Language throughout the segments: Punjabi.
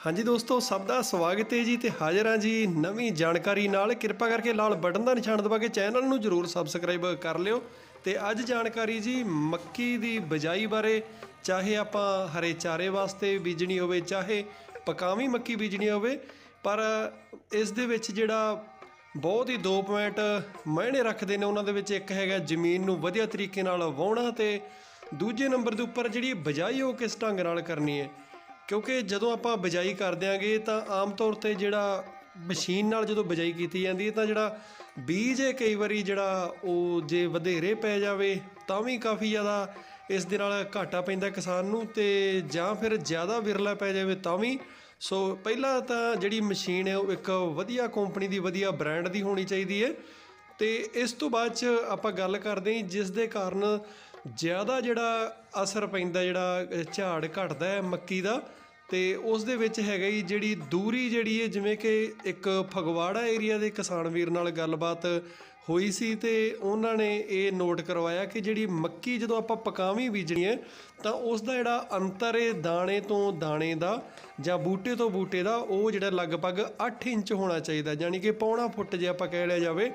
ਹਾਂਜੀ ਦੋਸਤੋ, ਸਭ ਦਾ ਸਵਾਗਤ ਹੈ ਜੀ ਤੇ ਹਾਜ਼ਰ ਹਾਂ ਜੀ ਨਵੀਂ ਜਾਣਕਾਰੀ ਨਾਲ। ਕਿਰਪਾ ਕਰਕੇ ਲਾਲ ਬਟਨ ਦਾ ਨਿਸ਼ਾਨ ਦਬਾ ਕੇ ਚੈਨਲ ਨੂੰ ਜਰੂਰ ਸਬਸਕ੍ਰਾਈਬ ਕਰ ਲਿਓ। ਤੇ ਅੱਜ ਜਾਣਕਾਰੀ ਜੀ ਮੱਕੀ ਦੀ ਬਿਜਾਈ ਬਾਰੇ, ਚਾਹੇ ਆਪਾਂ ਹਰੇ ਚਾਰੇ ਵਾਸਤੇ ਬੀਜਣੀ ਹੋਵੇ, ਚਾਹੇ ਪਕਾਵੀਂ ਮੱਕੀ ਬੀਜਣੀ ਹੋਵੇ, ਪਰ ਇਸ ਦੇ ਵਿੱਚ ਜਿਹੜਾ ਬਹੁਤ ਹੀ ਦੋ ਪੁਆਇੰਟ ਮਹਿਣੇ ਰੱਖਦੇ ਨੇ, ਉਹਨਾਂ ਦੇ ਵਿੱਚ ਇੱਕ ਹੈਗਾ ਜ਼ਮੀਨ ਨੂੰ ਵਧੀਆ ਤਰੀਕੇ ਨਾਲ ਵਾਹੁਣਾ ਤੇ ਦੂਜੇ ਨੰਬਰ ਦੇ ਉੱਪਰ ਜਿਹੜੀ ਬਿਜਾਈ ਉਹ ਕਿਸ ਢੰਗ ਨਾਲ ਕਰਨੀ ਹੈ? ਕਿਉਂਕਿ ਜਦੋਂ ਆਪਾਂ ਬਿਜਾਈ ਕਰ ਦਿਆਂਗੇ ਤਾਂ ਆਮ ਤੌਰ ਤੇ ਜਿਹੜਾ ਮਸ਼ੀਨ ਨਾਲ ਜਦੋਂ ਬਿਜਾਈ ਕੀਤੀ ਜਾਂਦੀ ਹੈ ਤਾਂ ਜਿਹੜਾ ਬੀਜ ਹੈ ਕਈ ਵਾਰੀ ਜਿਹੜਾ ਉਹ ਜੇ ਵਧੇਰੇ ਪੈ ਜਾਵੇ ਤਾਂ ਵੀ ਕਾਫੀ ਜ਼ਿਆਦਾ ਇਸ ਦੇ ਨਾਲ ਘਾਟਾ ਪੈਂਦਾ ਕਿਸਾਨ ਨੂੰ ਤੇ ਜਾਂ ਫਿਰ ਜ਼ਿਆਦਾ ਵਿਰਲਾ ਪੈ ਜਾਵੇ ਤਾਂ ਵੀ। ਸੋ ਪਹਿਲਾਂ ਤਾਂ ਜਿਹੜੀ ਮਸ਼ੀਨ ਹੈ ਉਹ ਇੱਕ ਵਧੀਆ ਕੰਪਨੀ ਦੀ ਵਧੀਆ ਬ੍ਰਾਂਡ ਦੀ ਹੋਣੀ ਚਾਹੀਦੀ ਹੈ ਤੇ ਇਸ ਤੋਂ ਬਾਅਦ ਚ ਆਪਾਂ ਗੱਲ ਕਰਦੇ ਹਾਂ ਜਿਸ ਦੇ ਕਾਰਨ ਜ਼ਿਆਦਾ ਜਿਹੜਾ ਅਸਰ ਪੈਂਦਾ ਜਿਹੜਾ ਝਾੜ ਘਟਦਾ ਹੈ ਮੱਕੀ ਦਾ ਤੇ ਉਸ ਦੇ ਵਿੱਚ ਹੈਗਾ ਹੀ ਜਿਹੜੀ ਦੂਰੀ ਜਿਹੜੀ ਹੈ ਜਿਵੇਂ ਕਿ ਇੱਕ ਫਗਵਾੜਾ ਏਰੀਆ ਦੇ ਕਿਸਾਨ ਵੀਰ ਨਾਲ ਗੱਲਬਾਤ ਹੋਈ ਸੀ ਤੇ ਉਹਨਾਂ ਨੇ ਇਹ ਨੋਟ ਕਰਵਾਇਆ ਕਿ ਜਿਹੜੀ ਮੱਕੀ ਜਦੋਂ ਆਪਾਂ ਪਕਾਵੀਂ ਬੀਜਣੀ ਹੈ ਤਾਂ ਉਸ ਦਾ ਜਿਹੜਾ ਅੰਤਰ ਹੈ ਦਾਣੇ ਤੋਂ ਦਾਣੇ ਦਾ ਜਾਂ ਬੂਟੇ ਤੋਂ ਬੂਟੇ ਦਾ ਉਹ ਜਿਹੜਾ ਲਗਭਗ 8 ਇੰਚ ਹੋਣਾ ਚਾਹੀਦਾ ਯਾਨੀ ਕਿ ਪੌਣਾ ਫੁੱਟ ਜੇ ਆਪਾਂ ਕਹਿ ਲਿਆ ਜਾਵੇ।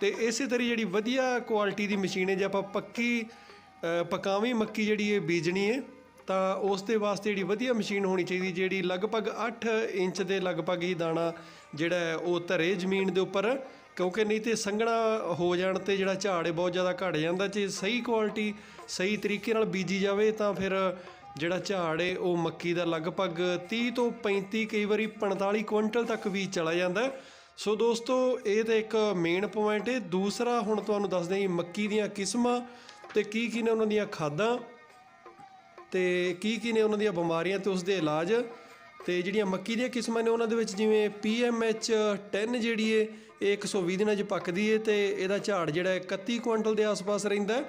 ਤੇ ਇਸੇ ਤਰ੍ਹਾਂ ਜਿਹੜੀ ਵਧੀਆ ਕੁਆਲਿਟੀ ਦੀ ਮਸ਼ੀਨ ਹੈ ਜੇ ਆਪਾਂ ਪੱਕੀ ਅ, ਪਕਾਵੀਂ ਮੱਕੀ ਜਿਹੜੀ ਹੈ ਬੀਜਣੀ ਹੈ ਤਾਂ ਉਸ ਦੇ ਵਾਸਤੇ ਜਿਹੜੀ ਵਧੀਆ ਮਸ਼ੀਨ ਹੋਣੀ ਚਾਹੀਦੀ, ਜਿਹੜੀ ਲਗਭਗ 8 ਇੰਚ ਦੇ ਲਗਭਗ ਹੀ ਦਾਣਾ ਜਿਹੜਾ ਉਹ ਧਰੇ ਜ਼ਮੀਨ ਦੇ ਉੱਪਰ, ਕਿਉਂਕਿ ਨਹੀਂ ਤੇ ਸੰਘਣਾ ਹੋ ਜਾਣ ਤੇ ਜਿਹੜਾ ਝਾੜ ਹੈ, ਬਹੁਤ ਜ਼ਿਆਦਾ ਘਟ ਜਾਂਦਾ। ਜੇ ਸਹੀ ਕੁਆਲਿਟੀ ਸਹੀ ਤਰੀਕੇ ਨਾਲ ਬੀਜੀ ਜਾਵੇ ਤਾਂ ਫਿਰ ਜਿਹੜਾ ਝਾੜ ਹੈ, ਉਹ ਮੱਕੀ ਦਾ ਲਗਭਗ 30 ਤੋਂ 35 ਕਈ ਵਾਰੀ 45 ਕੁਇੰਟਲ ਤੱਕ ਵੀ ਚਲਾ ਜਾਂਦਾ। ਸੋ ਦੋਸਤੋ, ਇਹ ਤਾਂ ਇੱਕ ਮੇਨ ਪੁਆਇੰਟ ਹੈ। ਦੂਸਰਾ ਹੁਣ ਤੁਹਾਨੂੰ ਦੱਸਦੇ ਹਾਂ ਜੀ ਮੱਕੀ ਦੀਆਂ ਕਿਸਮਾਂ ਤੇ ਕੀ ਕੀ ਨੇ ਉਹਨਾਂ ਦੀਆਂ ਖਾਦਾਂ। ਤੇ ਕੀ ਕੀ ਨੇ ਉਹਨਾਂ ਦੀਆਂ ਬਿਮਾਰੀਆਂ ਤੇ ਉਸ ਦੇ ਇਲਾਜ ਤੇ ਜਿਹੜੀਆਂ ਮੱਕੀ ਦੀਆਂ ਕਿਸਮਾਂ ਨੇ ਉਹਨਾਂ ਦੇ ਵਿੱਚ ਜਿਵੇਂ PMH 10 ਜਿਹੜੀ ਏ, ਇਹ 120 ਦਿਨਾਂ 'ਚ ਪੱਕਦੀ ਏ ਤੇ ਇਹਦਾ ਝਾੜ ਜਿਹੜਾ ਹੈ 31 ਕੁਇੰਟਲ ਦੇ ਆਸ-ਪਾਸ ਰਹਿੰਦਾ ਹੈ।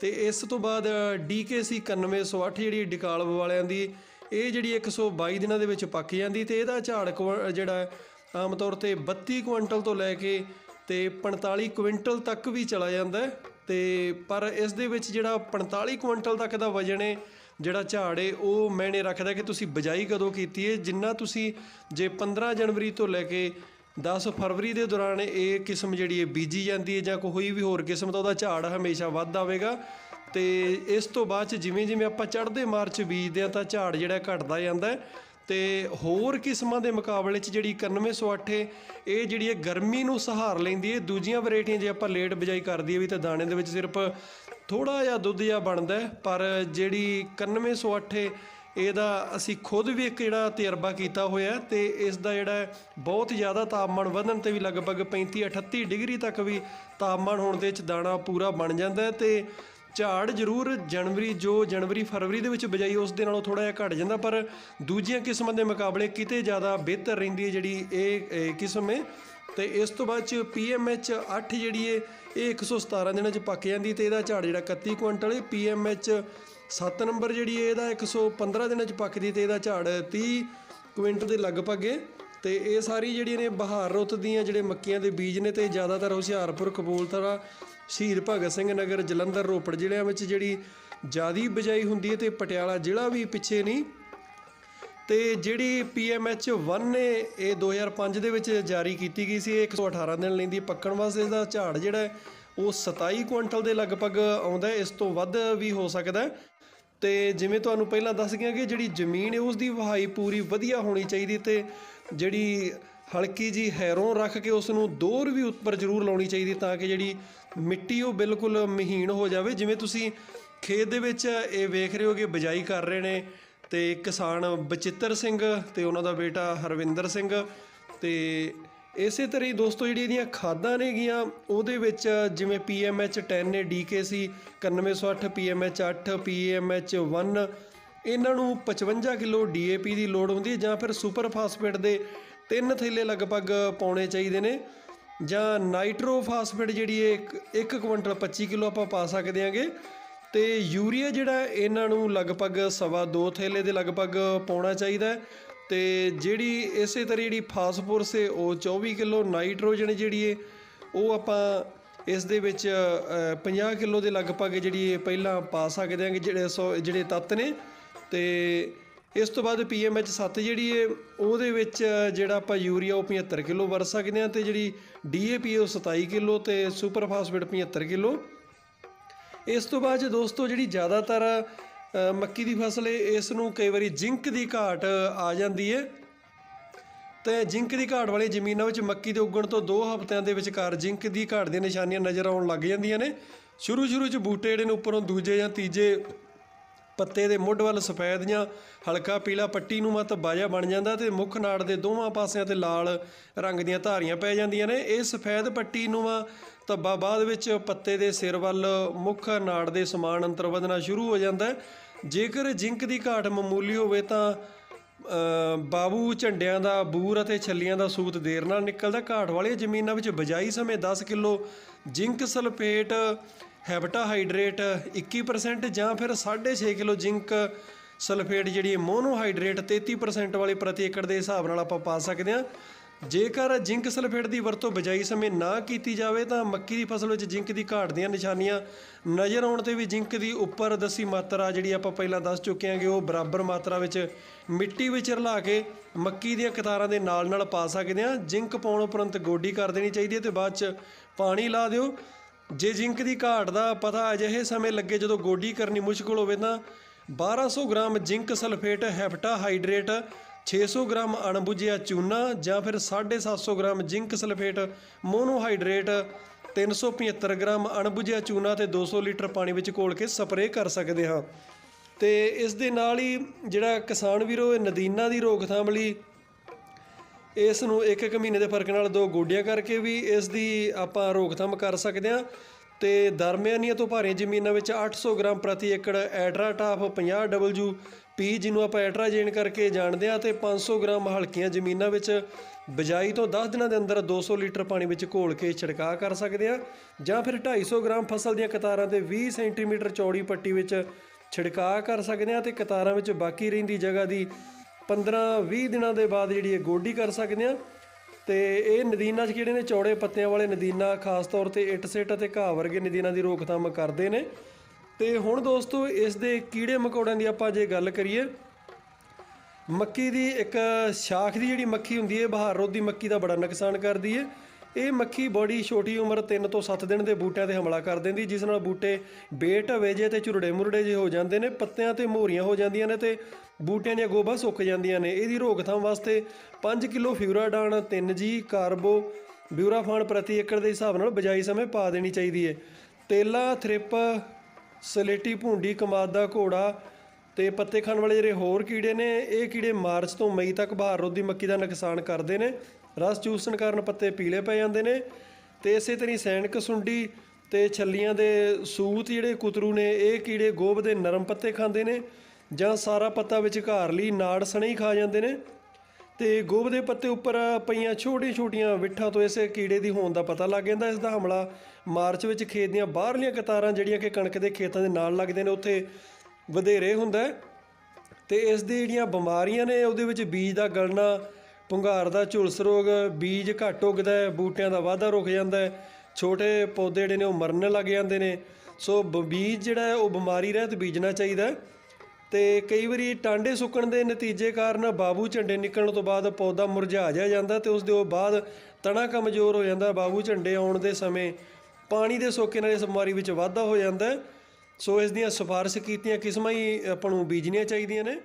ਤੇ ਇਸ ਤੋਂ ਬਾਅਦ DKC 9108 ਜਿਹੜੀ ਡਿਕਾਲਬ ਵਾਲਿਆਂ ਦੀ, ਇਹ ਜਿਹੜੀ 122 ਦਿਨਾਂ ਦੇ ਵਿੱਚ ਪੱਕ ਜਾਂਦੀ ਤੇ ਇਹਦਾ ਝਾੜ ਕੁਇ- ਜਿਹੜਾ ਆਮ ਤੌਰ ਤੇ 32 ਕੁਇੰਟਲ ਤੋਂ ਲੈ ਕੇ ਤੇ 45 ਕੁਇੰਟਲ ਤੱਕ ਵੀ ਚਲਾ ਜਾਂਦਾ ਹੈ ਤੇ ਪਰ ਇਸ ਦੇ ਵਿੱਚ ਜਿਹੜਾ 45 ਕੁਇੰਟਲ ਤੱਕ ਦਾ ਵਜਨ ਹੈ ਜਿਹੜਾ ਝਾੜ ਏ, ਉਹ ਮੈਨੇ ਰੱਖਦਾ ਕਿ ਤੁਸੀਂ ਬਜਾਈ ਕਦੋਂ ਕੀਤੀ ਹੈ ਜਿੰਨਾ ਤੁਸੀਂ ਜੇ 15 ਜਨਵਰੀ ਤੋਂ ਲੈ ਕੇ 10 ਫਰਵਰੀ ਦੇ ਦੌਰਾਨ ਇਹ ਕਿਸਮ ਜਿਹੜੀ ਹੈ ਬੀਜੀ ਜਾਂਦੀ ਹੈ ਜਾਂ ਕੋਈ ਵੀ ਹੋਰ ਕਿਸਮ ਦਾ ਉਹਦਾ ਝਾੜ ਹਮੇਸ਼ਾ ਵੱਧ ਆਵੇਗਾ। ਤੇ ਇਸ ਤੋਂ ਬਾਅਦ ਚ ਜਿਵੇਂ ਜਿਵੇਂ ਆਪਾਂ ਚੜ੍ਹਦੇ ਮਾਰਚ ਬੀਜਦੇ ਆ ਤਾਂ ਝਾੜ ਜਿਹੜਾ ਘਟਦਾ ਜਾਂਦਾ ਹੈ ਤੇ ਹੋਰ ਕਿਸਮਾਂ ਦੇ ਮੁਕਾਬਲੇ ਚ ਜਿਹੜੀ 9108 ਹੈ ਇਹ ਜਿਹੜੀ ਹੈ ਗਰਮੀ ਨੂੰ ਸਹਾਰ ਲੈਂਦੀ ਹੈ ਦੂਜੀਆਂ ਵੈਰਾਈਟੀਆਂ ਜੇ ਆਪਾਂ ਲੇਟ ਬਿਜਾਈ ਕਰਦੀ ਹੈ ਵੀ ਤਾਂ ਦਾਣੇ ਦੇ ਵਿੱਚ ਸਿਰਫ ਥੋੜਾ ਜਿਹਾ ਦੁੱਧ ਜਿਹਾ ਬਣਦਾ ਪਰ ਜਿਹੜੀ 9108 ਹੈ ਇਹਦਾ ਅਸੀਂ ਖੁਦ ਵੀ ਇੱਕ ਜਿਹੜਾ ਤਜਰਬਾ ਕੀਤਾ ਹੋਇਆ ਤੇ ਇਸ ਦਾ ਜਿਹੜਾ ਬਹੁਤ ਜ਼ਿਆਦਾ ਤਾਪਮਾਨ ਵਧਣ ਤੇ ਵੀ ਲਗਭਗ 35 38 ਡਿਗਰੀ ਤੱਕ ਵੀ ਤਾਪਮਾਨ ਹੋਣ ਦੇ ਵਿੱਚ ਦਾਣਾ ਪੂਰਾ ਬਣ ਜਾਂਦਾ ਹੈ ਤੇ ਝਾੜ ਜ਼ਰੂਰ ਜਨਵਰੀ, ਜੋ ਜਨਵਰੀ, ਫਰਵਰੀ ਦੇ ਵਿੱਚ ਬਜਾਈ ਉਸ ਦੇ ਨਾਲੋਂ ਥੋੜਾ ਜਿਹਾ ਘਟ ਜਾਂਦਾ, ਪਰ ਦੂਜੀਆਂ ਕਿਸਮਾਂ ਦੇ ਮੁਕਾਬਲੇ ਕਿਤੇ ਜ਼ਿਆਦਾ ਬਿਹਤਰ ਰਹਿੰਦੀ ਹੈ ਜਿਹੜੀ ਇਹ ਕਿਸਮ ਹੈ। ਤੇ ਇਸ ਤੋਂ ਬਾਅਦ ਚ PMH 8 ਜਿਹੜੀ ਹੈ, ਇਹ 117 ਦਿਨਾਂ ਚ ਪੱਕ ਜਾਂਦੀ ਤੇ ਇਹਦਾ ਝਾੜ ਜਿਹੜਾ 31 ਕੁਇੰਟਲ ਹੈ। PMH 7 ਨੰਬਰ ਜਿਹੜੀ ਹੈ, ਇਹਦਾ 115 ਦਿਨਾਂ ਚ ਪੱਕਦੀ ਤੇ ਇਹਦਾ ਝਾੜ 30 ਕੁਇੰਟਲ ਦੇ ਲਗਭਗ ਹੈ। ਤੇ ਇਹ ਸਾਰੀ ਜਿਹੜੀਆਂ ਨੇ ਬਹਾਰ ਰੁੱਤ ਦੀਆਂ ਜਿਹੜੇ ਮੱਕੀਆਂ ਦੇ ਬੀਜ ਨੇ ਤੇ ਜ਼ਿਆਦਾਤਰ ਹੁਸ਼ਿਆਰਪੁਰ, ਕਪੂਰਥਲਾ, ਸ਼ਹੀਦ ਭਗਤ ਸਿੰਘ ਨਗਰ, ਜਲੰਧਰ, ਰੋਪੜ ਜ਼ਿਲ੍ਹਿਆਂ ਵਿੱਚ ਜਿਹੜੀ ਜਿਆਦੀ ਬਿਜਾਈ ਹੁੰਦੀ ਹੈ ਤੇ ਪਟਿਆਲਾ ਜ਼ਿਲ੍ਹਾ ਵੀ ਪਿੱਛੇ ਨਹੀਂ। ਤੇ ਜਿਹੜੀ PMH 1 ਨੇ, ਇਹ 2005 ਦੇ ਵਿੱਚ ਜਾਰੀ ਕੀਤੀ ਗਈ ਸੀ, ਇਹ 118 ਦਿਨ ਲੈਂਦੀ ਪੱਕਣ ਵਾਸਤੇ ਇਹਦਾ ਝਾੜ ਜਿਹੜਾ ਉਹ 27 ਕੁਇੰਟਲ ਦੇ ਲਗਭਗ ਆਉਂਦਾ ਇਸ ਤੋਂ ਵੱਧ ਵੀ ਹੋ ਸਕਦਾ ਤੇ ਜਿਵੇਂ ਤੁਹਾਨੂੰ ਪਹਿਲਾਂ ਦੱਸ ਗਿਆ ਕਿ ਜਿਹੜੀ ਜ਼ਮੀਨ ਹੈ ਉਸ ਦੀ ਵਹਾਈ ਪੂਰੀ ਵਧੀਆ ਹੋਣੀ ਚਾਹੀਦੀ ਤੇ ਜਿਹੜੀ ਹਲਕੀ ਜੀ ਹੈਰੋਂ ਰੱਖ ਕੇ ਉਸ ਨੂੰ ਦੋਰ ਵੀ ਉੱਪਰ ਜ਼ਰੂਰ ਲਾਉਣੀ ਚਾਹੀਦੀ ਤਾਂ ਕਿ ਜਿਹੜੀ ਮਿੱਟੀ ਉਹ ਬਿਲਕੁਲ ਮਹੀਨ ਹੋ ਜਾਵੇ। ਜਿਵੇਂ ਤੁਸੀਂ ਖੇਤ ਦੇ ਵਿੱਚ ਇਹ ਵੇਖ ਰਹੇ ਹੋ ਕਿ ਬਿਜਾਈ ਕਰ ਰਹੇ ਨੇ ਤੇ ਕਿਸਾਨ ਬਚਿੱਤਰ ਸਿੰਘ ਤੇ ਉਹਨਾਂ ਦਾ ਬੇਟਾ ਹਰਵਿੰਦਰ ਸਿੰਘ ਤੇ ਇਸੇ ਤਰ੍ਹਾਂ ਹੀ ਦੋਸਤੋ ਜਿਹੜੀ ਇਹਦੀਆਂ ਖਾਦਾਂ ਨੇਗੀਆਂ, ਉਹਦੇ ਵਿੱਚ ਜਿਵੇਂ PMH 10 ਨੇ DKC 9108 PMH 8 PMH 1 ਇਹਨਾਂ ਨੂੰ 55 ਕਿਲੋ DAP ਦੀ ਲੋੜ ਹੁੰਦੀ ਹੈ ਜਾਂ ਫਿਰ ਸੁਪਰ ਫਾਸਫੇਟ ਦੇ ਤਿੰਨ ਥੈਲੇ ਲਗਭਗ ਪਾਉਣੇ ਚਾਹੀਦੇ ਨੇ, ਜਾਂ ਨਾਈਟਰੋਫਾਸਫੇਡ ਜਿਹੜੀ ਹੈ 1 ਕੁਇੰਟਲ 25 ਕਿਲੋ ਆਪਾਂ ਪਾ ਸਕਦੇ ਹਾਂਗੇ, ਤੇ ਯੂਰੀਆ ਜਿਹੜਾ ਇਹਨਾਂ ਨੂੰ ਲਗਭਗ ਸਵਾ ਦੋ ਥੈਲੇ ਦੇ ਲਗਭਗ ਪਾਉਣਾ ਚਾਹੀਦਾ ਹੈ ਤੇ ਜਿਹੜੀ ਇਸੇ ਤਰ੍ਹਾਂ ਜਿਹੜੀ ਫਾਸਫੋਰਸ ਹੈ ਉਹ 24 ਕਿਲੋ ਨਾਈਟ੍ਰੋਜਨ ਜਿਹੜੀ ਹੈ ਉਹ ਆਪਾਂ ਇਸ ਦੇ ਵਿੱਚ ਅ, 50 ਕਿਲੋ ਦੇ ਲਗਭਗ ਜਿਹੜੀ ਇਹ ਪਹਿਲਾਂ ਪਾ ਸਕਦੇ ਹਾਂ ਕਿ ਜਿਹੜੇ ਸੌ ਜਿਹੜੇ ਤੱਤ ਨੇ। ਤੇ ਇਸ ਤੋਂ ਬਾਅਦ ਪੀਐਮਐਚ 7 ਜਿਹੜੀ ਹੈ ਉਹਦੇ ਵਿੱਚ ਜਿਹੜਾ ਆਪਾਂ ਯੂਰੀਆ ਉਹ 75 ਕਿਲੋ ਵਰਤ ਸਕਦੇ ਹਾਂ ਤੇ ਜਿਹੜੀ ਡੀਏਪੀ ਉਹ 27 ਕਿਲੋ ਤੇ ਸੁਪਰ ਫਾਸਫੇਟ 75 ਕਿਲੋ। ਇਸ ਤੋਂ ਬਾਅਦ 'ਚ ਦੋਸਤੋ ਜਿਹੜੀ ਜ਼ਿਆਦਾਤਰ ਮੱਕੀ ਦੀ ਫਸਲ ਇਸ ਨੂੰ ਕਈ ਵਾਰੀ ਜ਼ਿੰਕ ਦੀ ਘਾਟ ਆ ਜਾਂਦੀ ਹੈ ਤੇ ਜ਼ਿੰਕ ਦੀ ਘਾਟ ਵਾਲੀ ਜ਼ਮੀਨਾਂ ਵਿੱਚ ਮੱਕੀ ਦੇ ਉੱਗਣ ਤੋਂ 2 ਹਫ਼ਤਿਆਂ ਦੇ ਵਿਚਕਾਰ ਜ਼ਿੰਕ ਦੀ ਘਾਟ ਦੀਆਂ ਨਿਸ਼ਾਨੀਆਂ ਨਜ਼ਰ ਆਉਣ ਲੱਗ ਜਾਂਦੀਆਂ ਨੇ। ਸ਼ੁਰੂ ਸ਼ੁਰੂ 'ਚ ਬੂਟੇ ਜਿਹੜੇ ਨੇ ਉੱਪਰੋਂ ਦੂਜੇ ਜਾਂ ਤੀਜੇ ਪੱਤੇ ਦੇ ਮੁੱਢ ਵੱਲ ਸਫੈਦ ਜਾਂ ਹਲਕਾ ਪੀਲਾ ਪੱਟੀ ਨੂੰ ਮਤ ਬਾਜਾ ਬਣ ਜਾਂਦਾ ਤੇ ਮੁੱਖ ਨਾੜ ਦੇ ਦੋਵਾਂ ਪਾਸਿਆਂ ਤੇ ਲਾਲ ਰੰਗ ਦੀਆਂ ਧਾਰੀਆਂ ਪੈ ਜਾਂਦੀਆਂ ਨੇ। ਇਹ ਸਫੈਦ ਪੱਟੀ ਨੂੰ ਧੱਬਾ ਬਾਅਦ ਵਿੱਚ ਪੱਤੇ ਦੇ ਸਿਰ ਵੱਲ ਮੁੱਖ ਨਾੜ ਦੇ ਸਮਾਨ ਅੰਤਰ ਵਧਣਾ ਸ਼ੁਰੂ ਹੋ ਜਾਂਦਾ ਹੈ। ਜੇਕਰ ਜ਼ਿੰਕ ਦੀ ਘਾਟ ਮਾਮੂਲੀ ਹੋਵੇ ਤਾਂ ਬਾਬੂ ਝੰਡਿਆਂ ਦਾ ਬੂਰ ਅਤੇ ਛੱਲੀਆਂ ਦਾ ਸੂਤ ਦੇਰ ਨਾਲ ਨਿਕਲਦਾ ਘਾਟ ਵਾਲੀਆਂ ਜ਼ਮੀਨਾਂ ਵਿੱਚ ਬਜਾਈ ਸਮੇਂ 10 kilo zinc sulphate heptahydrate 21% ਜਾਂ ਫਿਰ 6.5 ਕਿਲੋ ਜ਼ਿੰਕ ਸਲਫੇਟ ਜਿਹੜੀ ਮੋਨੋਹਾਈਡਰੇਟ 33% ਵਾਲੀ ਪ੍ਰਤੀ ਏਕੜ ਦੇ ਹਿਸਾਬ ਨਾਲ ਆਪਾਂ ਪਾ ਸਕਦੇ ਹਾਂ। ਜੇਕਰ ਜ਼ਿੰਕ ਸਲਫੇਟ ਦੀ ਵਰਤੋਂ ਬਜਾਈ ਸਮੇਂ ਨਾ ਕੀਤੀ ਜਾਵੇ, ਤਾਂ ਮੱਕੀ ਦੀ ਫਸਲ ਵਿੱਚ ਜ਼ਿੰਕ ਦੀ ਘਾਟ ਦੀਆਂ ਨਿਸ਼ਾਨੀਆਂ ਨਜ਼ਰ ਆਉਣ ਤੇ ਵੀ ਜ਼ਿੰਕ ਦੀ ਉੱਪਰ ਦੱਸੀ ਮਾਤਰਾ ਜਿਹੜੀ ਆਪਾਂ ਪਹਿਲਾਂ ਦੱਸ ਚੁੱਕੇ ਹਾਂਗੇ, ਉਹ ਬਰਾਬਰ ਮਾਤਰਾ ਵਿੱਚ ਮਿੱਟੀ ਵਿੱਚ ਰਲਾ ਕੇ ਮੱਕੀ ਦੀਆਂ ਕਤਾਰਾਂ ਦੇ ਨਾਲ ਨਾਲ ਪਾ ਸਕਦੇ ਹਾਂ। ਜ਼ਿੰਕ ਪਾਉਣ ਉਪਰੰਤ ਗੋਡੀ ਕਰ ਦੇਣੀ ਚਾਹੀਦੀ ਹੈ ਤੇ ਬਾਅਦ ਚ ਪਾਣੀ ਲਾ ਦਿਓ। ਜੇ ਜ਼ਿੰਕ ਦੀ ਘਾਟ ਦਾ ਪਤਾ ਅਜਿਹੇ ਸਮੇਂ ਲੱਗੇ ਜਦੋਂ ਗੋਡੀ ਕਰਨੀ ਮੁਸ਼ਕਲ ਹੋਵੇ, ਤਾਂ 1200 gram zinc sulphate heptahydrate 600 gram ਅਣਬੁਝਿਆ ਚੂਨਾ ਜਾਂ ਫਿਰ 750 gram zinc sulphate, monohydrate 375 gram ਅਣਬੁਝਿਆ ਚੂਨਾ ਤੇ 200 ਲੀਟਰ ਪਾਣੀ ਵਿੱਚ ਘੋਲ ਕੇ ਸਪਰੇਅ ਕਰ ਸਕਦੇ ਹਾਂ। ਤੇ ਇਸ ਦੇ ਨਾਲ ਹੀ ਜਿਹੜਾ ਕਿਸਾਨ ਵੀਰੋ, ਇਹ ਨਦੀਨਾਂ ਦੀ ਰੋਕਥਾਮ ਲਈ ਇਸ ਨੂੰ ਇੱਕ ਇੱਕ ਮਹੀਨੇ ਦੇ ਫ਼ਰਕ ਨਾਲ ਦੋ ਗੋਡੀਆਂ ਕਰਕੇ ਵੀ ਇਸ ਦੀ ਆਪਾਂ ਰੋਕਥਾਮ ਕਰ ਸਕਦੇ ਹਾਂ। ਤੇ ਦਰਮਿਆਨੀਆਂ ਤੋਂ ਭਾਰੀਆਂ ਜ਼ਮੀਨਾਂ ਵਿੱਚ 800 ਗ੍ਰਾਮ ਪ੍ਰਤੀ ਏਕੜ ਐਡਰਾਟਾਫ 50 ਡਬਲਯੂ ਪੀ ਜਿਹਨੂੰ ਆਪਾਂ ਐਟਰਾਜੇਨ ਕਰਕੇ ਜਾਣਦੇ ਹਾਂ ਤੇ 500 ਗ੍ਰਾਮ ਹਲਕੀਆਂ ਜ਼ਮੀਨਾਂ ਵਿੱਚ ਬਿਜਾਈ ਤੋਂ 10 ਦਿਨਾਂ ਦੇ ਅੰਦਰ 200 ਲੀਟਰ ਪਾਣੀ ਵਿੱਚ ਘੋਲ ਕੇ ਛਿੜਕਾਅ ਕਰ ਸਕਦੇ ਹਾਂ ਜਾਂ ਫਿਰ 250 ਗ੍ਰਾਮ ਫਸਲ ਦੀਆਂ ਕਤਾਰਾਂ ਤੇ 20 ਸੈਂਟੀਮੀਟਰ ਚੌੜੀ ਪੱਟੀ ਵਿੱਚ ਛਿੜਕਾਅ ਕਰ ਸਕਦੇ ਹਾਂ ਤੇ ਕਤਾਰਾਂ ਵਿੱਚ ਬਾਕੀ ਰਹਿੰਦੀ ਜਗ੍ਹਾ ਦੀ 15-20 ਦਿਨਾਂ ਦੇ ਬਾਅਦ ਜਿਹੜੀ ਇਹ ਗੋਡੀ ਕਰ ਸਕਦੇ ਹਾਂ। ਤੇ ਇਹ ਨਦੀਨਾਂ 'ਚ ਕਿਹੜੇ ਨੇ? ਚੌੜੇ ਪੱਤਿਆਂ ਵਾਲੇ ਨਦੀਨਾਂ ਖਾਸ ਤੌਰ ਤੇ ਇੱਟ ਸਿੱਟ ਅਤੇ ਘਾਹ ਵਰਗੇ ਨਦੀਨਾਂ ਦੀ ਰੋਕਥਾਮ ਕਰਦੇ ਨੇ। ਤੇ ਹੁਣ ਦੋਸਤੋ, ਇਸ ਦੇ ਕੀੜੇ ਮਕੌੜਿਆਂ ਦੀ ਆਪਾਂ ਜੇ ਗੱਲ ਕਰੀਏ, ਮੱਕੀ ਦੀ ਇੱਕ ਸ਼ਾਖ ਦੀ ਜਿਹੜੀ ਮੱਖੀ ਹੁੰਦੀ ਹੈ, ਬਹਾਰ ਰੋਧੀ ਮੱਕੀ ਦਾ ਬੜਾ ਨੁਕਸਾਨ ਕਰਦੀ ਹੈ। ਇਹ ਮੱਖੀ ਬੜੀ ਛੋਟੀ ਉਮਰ 3 ਤੋਂ 7 ਦਿਨ ਦੇ ਬੂਟਿਆਂ ਤੇ ਹਮਲਾ ਕਰ ਦਿੰਦੀ, ਜਿਸ ਨਾਲ ਬੂਟੇ ਬੇਟ ਹਵੇ ਜੇ ਤੇ ਝੁਰੜੇ ਮੁਰੜੇ ਜੇ ਹੋ ਜਾਂਦੇ ਨੇ, ਪੱਤਿਆਂ ਤੇ ਮੋਹਰੀਆਂ ਹੋ ਜਾਂਦੀਆਂ ਨੇ ਤੇ ਬੂਟਿਆਂ ਦੀਆਂ ਗੋਭਾ ਸੁੱਕ ਜਾਂਦੀਆਂ ਨੇ। ਇਹਦੀ ਰੋਕਥਾਮ ਵਾਸਤੇ 5 ਕਿਲੋ ਫਿਊਰਾਡਾਨ 3G ਕਾਰਬੋ, ਬਿਊਰਾਫਾਨ ਪ੍ਰਤੀ ਏਕੜ ਦੇ ਹਿਸਾਬ ਨਾਲ ਬਜਾਈ ਸਮੇਂ ਪਾ ਦੇਣੀ ਚਾਹੀਦੀ ਹੈ। ਤੇਲਾ, ਥ੍ਰਿਪ ਸਲੇਟੀ ਭੁੰਡੀ, ਕਮਾਦ ਦਾ ਘੋੜਾ ਤੇ ਪੱਤੇ ਖਾਣ ਵਾਲੇ ਜਿਹੜੇ ਹੋਰ ਕੀੜੇ ਨੇ, ਇਹ ਕੀੜੇ ਮਾਰਚ ਤੋਂ ਮਈ ਤੱਕ ਬਹਾਰ ਰੋਧੀ ਮੱਕੀ ਦਾ ਨੁਕਸਾਨ ਕਰਦੇ ਨੇ। ਰਸ ਚੂਸਣ ਕਾਰਨ ਪੱਤੇ ਪੀਲੇ ਪੈ ਜਾਂਦੇ ਨੇ ਤੇ ਇਸੇ ਤਰ੍ਹਾਂ ਸੈਣਕ ਸੁੰਡੀ ਤੇ ਛੱਲੀਆਂ ਦੇ ਸੂਤ ਜਿਹੜੇ ਕੁਤਰੂ ਨੇ, ਇਹ ਕੀੜੇ ਗੋਭ ਦੇ ਨਰਮ ਪੱਤੇ ਖਾਂਦੇ ਨੇ ਜਾਂ ਸਾਰਾ ਪੱਤਾ ਵਿੱਚ ਘਾਰ ਲਈ ਨਾੜ ਸਣੇ ਹੀ ਖਾ ਜਾਂਦੇ ਨੇ। ਤੇ ਗੋਭ ਦੇ ਪੱਤੇ ਉੱਪਰ ਪਈਆਂ ਛੋਟੀਆਂ-ਛੋਟੀਆਂ ਵਿੱਠਾਂ ਤੋਂ ਇਸੇ ਕੀੜੇ ਦੀ ਹੋਣ ਦਾ ਪਤਾ ਲੱਗ ਜਾਂਦਾ। ਇਸ ਦਾ ਹਮਲਾ ਮਾਰਚ ਵਿੱਚ ਖੇਤ ਦੀਆਂ ਬਾਹਰਲੀਆਂ ਕਤਾਰਾਂ, ਜਿਹੜੀਆਂ ਕਿ ਕਣਕ ਦੇ ਖੇਤਾਂ ਦੇ ਨਾਲ ਲੱਗਦੇ ਨੇ, ਉੱਥੇ ਵਧੇਰੇ ਹੁੰਦਾ ਹੈ। ਤੇ ਇਸ ਦੀ ਜਿਹੜੀਆਂ ਬਿਮਾਰੀਆਂ ਨੇ, ਉਹਦੇ ਵਿੱਚ ਬੀਜ ਦਾ ਗਲਣਾ ਪੁੰਗਾਰ ਦਾ ਝੁਲਸ ਰੋਗ, ਬੀਜ ਘੱਟ ਉੱਗਦਾ ਹੈ, ਬੂਟਿਆਂ ਦਾ ਵਾਧਾ ਰੁਕ ਜਾਂਦਾ ਹੈ, ਛੋਟੇ ਪੌਦੇ ਜਿਹੜੇ ਨੇ, ਉਹ ਮਰਨ ਲੱਗ ਜਾਂਦੇ ਨੇ। ਸੋ ਬ- ਬੀਜ ਜਿਹੜਾ ਹੈ, ਉਹ ਬਿਮਾਰੀ ਰਹਿਤ ਬੀਜਣਾ ਚਾਹੀਦਾ ਹੈ। ਤੇ ਕਈ ਵਾਰੀ ਟਾਂਡੇ ਸੁੱਕਣ ਦੇ ਨਤੀਜੇ ਕਾਰਨ ਬਾਬੂ ਝੰਡੇ ਨਿਕਲਣ ਤੋਂ ਬਾਅਦ ਪੌਦਾ ਮੁਰਝਾ ਜਿਹਾ ਜਾਂਦਾ ਤੇ ਉਸ ਦੇ ਬਾਅਦ ਤਣਾ ਕਮਜ਼ੋਰ ਹੋ ਜਾਂਦਾ। ਬਾਬੂ ਝੰਡੇ ਆਉਣ ਦੇ ਸਮੇਂ ਪਾਣੀ ਦੇ ਸੋਕੇ ਨਾਲ ਇਸ ਬਿਮਾਰੀ ਵਿੱਚ ਵਾਧਾ ਹੋ ਜਾਂਦਾ। ਸੋ ਇਸ ਦੀਆਂ ਸਿਫਾਰਿਸ਼ ਕੀਤੀਆਂ ਕਿਸਮਾਂ ਹੀ ਆਪਾਂ ਨੂੰ ਬੀਜਣੀਆਂ ਚਾਹੀਦੀਆਂ ਨੇ।